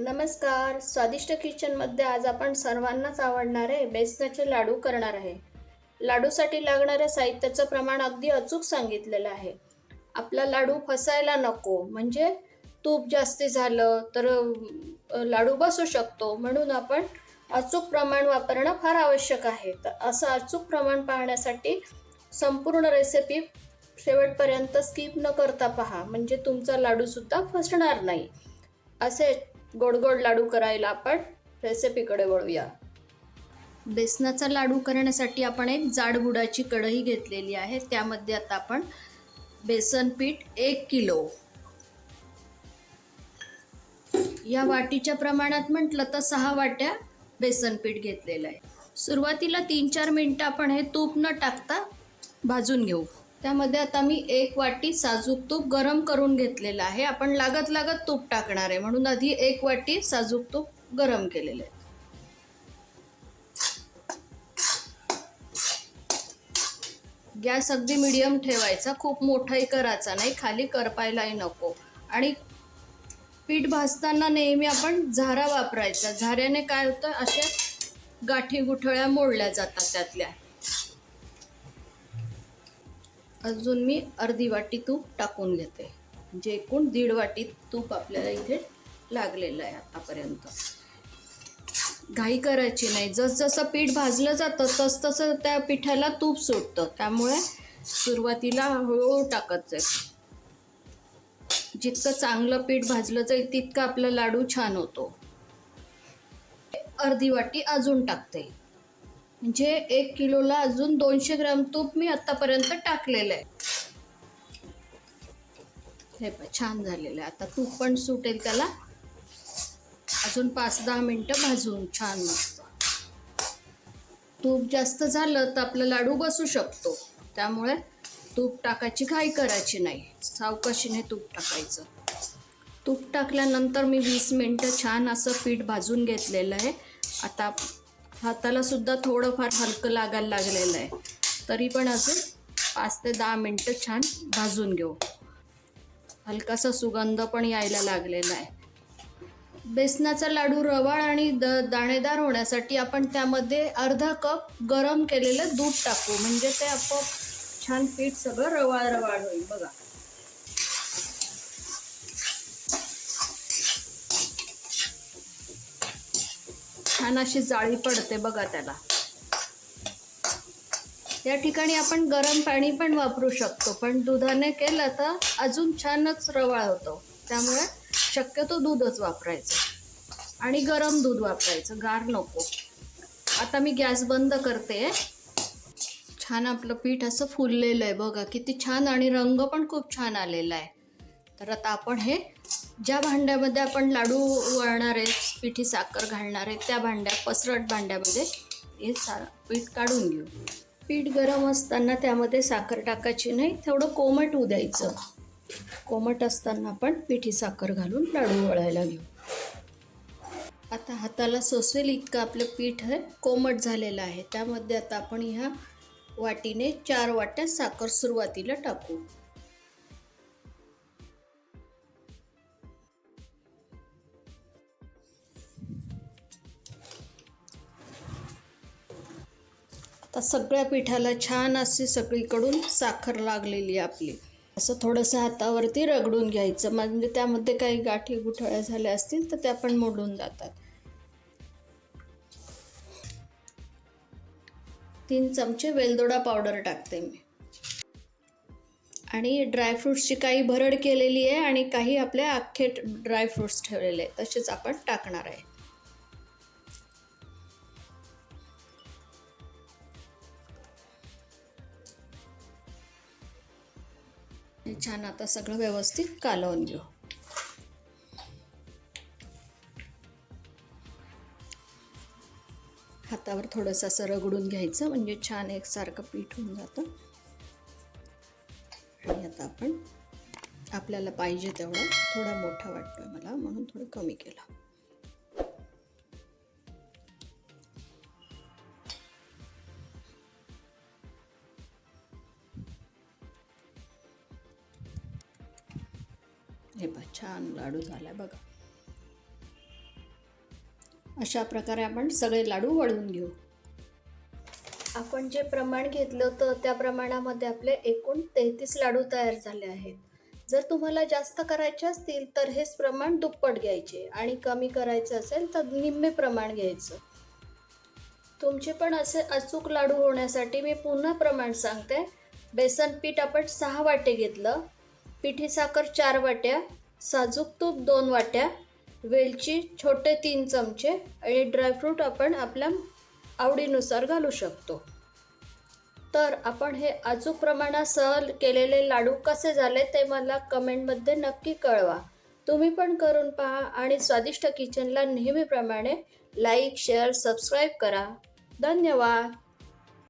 नमस्कार. स्वादिष्ट किचनमध्ये आज आपण सर्वांनाच आवडणारे बेसनाचे लाडू करणार आहे. लाडूसाठी लागणाऱ्या साहित्याचं प्रमाण अगदी अचूक सांगितलेलं आहे. आपला लाडू फसायला नको. म्हणजे तूप जास्ती झालं तर लाडू बसू शकतो. म्हणून आपण अचूक प्रमाण वापरणं फार आवश्यक आहे. तर असं अचूक प्रमाण पाहण्यासाठी संपूर्ण रेसिपी शेवटपर्यंत स्किप न करता पहा. म्हणजे तुमचा लाडूसुद्धा फसणार नाही. असे गोड गोड लाडू करायला आपण रेसिपीकडे वळूया. बेसनाचा लाडू करण्यासाठी आपण एक जाड बुडाची कढई घेतलेली आहे. त्यामध्ये आता आपण बेसन पीठ एक किलो. या वाटीच्या प्रमाणात म्हटलं तर सहा वाट्या बेसन पीठ घेतलेलं आहे. सुरुवातीला तीन चार मिनटं आपण हे तूप न टाकता भाजून घेऊ. त्यामध्ये आता मी एक वाटी साजूक तूप गरम करून घेतलेलं आहे. आपण लागत लागत तूप टाकणार आहे. म्हणून आधी एक वाटी साजूक तूप गरम केलेलं आहे. गॅस अगदी मिडियम ठेवायचा. खूप मोठाही करायचा नाही. खाली करपायलाही नको. आणि पीठ भाजताना नेहमी आपण झारा वापरायचा. झाऱ्याने काय होतं? अशा गाठी गुठळ्या मोडल्या जातात त्यातल्या. अजून मी अर्धी वाटी तूप टाकून घेते. म्हणजे एकूण दीड वाटी तूप आपल्याला इथे लागलेलं आहे आतापर्यंत. घाई करायची नाही. जसजसं पीठ भाजलं जातं तसतसं त्या पिठाला तूप सुटतं. त्यामुळे सुरुवातीला हळूहळू टाकत जाईल. जितकं चांगलं पीठ भाजलं जाईल तितकं आपला लाडू छान होतो. अर्धी वाटी अजून टाकते. म्हणजे एक किलोला अजून दोनशे ग्राम तूप मी आतापर्यंत टाकलेलं आहे. हे पण छान झालेलं आहे. आता तूप पण सुटेल त्याला. अजून पाच दहा मिनटं भाजून छान मस्त. तूप जास्त झालं तर आपलं लाडू बसू शकतो. त्यामुळे तूप टाकायची घाई करायची नाही. सावकाशीने तूप टाकायचं. तूप टाकल्यानंतर मी वीस मिनटं छान असं पीठ भाजून घेतलेलं आहे. आता हाताला सुद्धा थोडंफार हलकं लागायला लागलेलं आहे. तरी पण अजून पाच ते दहा मिनटं छान भाजून घेऊ. हलकासा सुगंध पण यायला लागलेला आहे. बेसनाचा लाडू रवाळ आणि द दाणेदार होण्यासाठी आपण त्यामध्ये अर्धा कप गरम केलेलं दूध टाकू. म्हणजे ते आपोआप छान पीठ सगळं रवाळ रवाळ होईल बघा. छान अशी जाळी पडते बघा त्याला. या ठिकाणी आपण गरम पाणी पण वापरू शकतो पण दुधाने केलं तर अजून छानच रवाळ होतो. त्यामुळे शक्यतो दूधच वापरायचं. आणि गरम दूध वापरायचं गार नको. आता मी गॅस बंद करते. छान आपलं पीठ असं फुललेलं आहे बघा किती छान आणि रंग पण खूप छान आलेला आहे. तर आता आपण हे ज्या भांड्यामध्ये आपण लाडू वळणार आहे पिठी साखर घालणार आहे. त्या भांड्या पसरट भांड्यामध्ये हे सा पीठ काढून घेऊ. पीठ गरम असताना त्यामध्ये साखर टाकायची नाही थोडं कोमट होऊ द्यायचं. कोमट असताना आपण पिठी साखर घालून लाडू वळायला घेऊ. आता हाताला सोसेल इतकं आपलं पीठ हे कोमट झालेलं आहे. त्यामध्ये आता आपण ह्या वाटीने चार वाट्या साखर सुरुवातीला टाकू. आता सगळ्या पिठाला छान अशी सगळीकडून साखर लागलेली आहे आपली. असं थोडंसं हातावरती रगडून घ्यायचं. म्हणजे त्यामध्ये काही गाठी गुठळ्या झाल्या असतील तर त्या पण मोडून जातात. तीन चमचे वेलदोडा पावडर टाकते मी. आणि ड्रायफ्रूट्सची काही भरड केलेली आहे आणि काही आपल्या अख्खे ड्रायफ्रूट्स ठेवलेले आहे तसेच आपण टाकणार आहे. हे छान आता सगळं व्यवस्थित कालवून घेऊ. हातावर थोडंसं असं रगडून घ्यायचं म्हणजे छान एकसारखं पीठ होऊन जातं. आणि आता आपण आपल्याला पाहिजे तेवढा थोडा मोठा वाटतोय मला म्हणून थोडं कमी केलं. हे पहा छान लाडू झाला बघा. अशा प्रकारे आपण सगळे लाडू वळून घेऊ. आपण जे प्रमाण घेतलं होतं त्या प्रमाणामध्ये आपले एकूण तेहतीस लाडू तयार झाले आहेत. जर तुम्हाला जास्त करायचे असतील तर हेच प्रमाण दुप्पट घ्यायचे आणि कमी करायचं असेल तर निम्मे प्रमाण घ्यायचं. तुमचे पण असे अचूक लाडू होण्यासाठी मी पुन्हा प्रमाण सांगते. बेसन पीठ आपण सहा वाटे घेतलं. पिठी साखर चार वाट्या साजूक तूप दोन वाट्या वेलची छोटे तीन चमचे आणि ड्रायफ्रूट आपण आपल्या आवडीनुसार घालू शकतो. तर आपण हे अचूक प्रमाणासह केलेले लाडू कसे झाले ते मला कमेंटमध्ये नक्की कळवा. तुम्ही पण करून पहा आणि स्वादिष्ट किचनला नेहमीप्रमाणे लाईक शेअर सबस्क्राईब करा. धन्यवाद!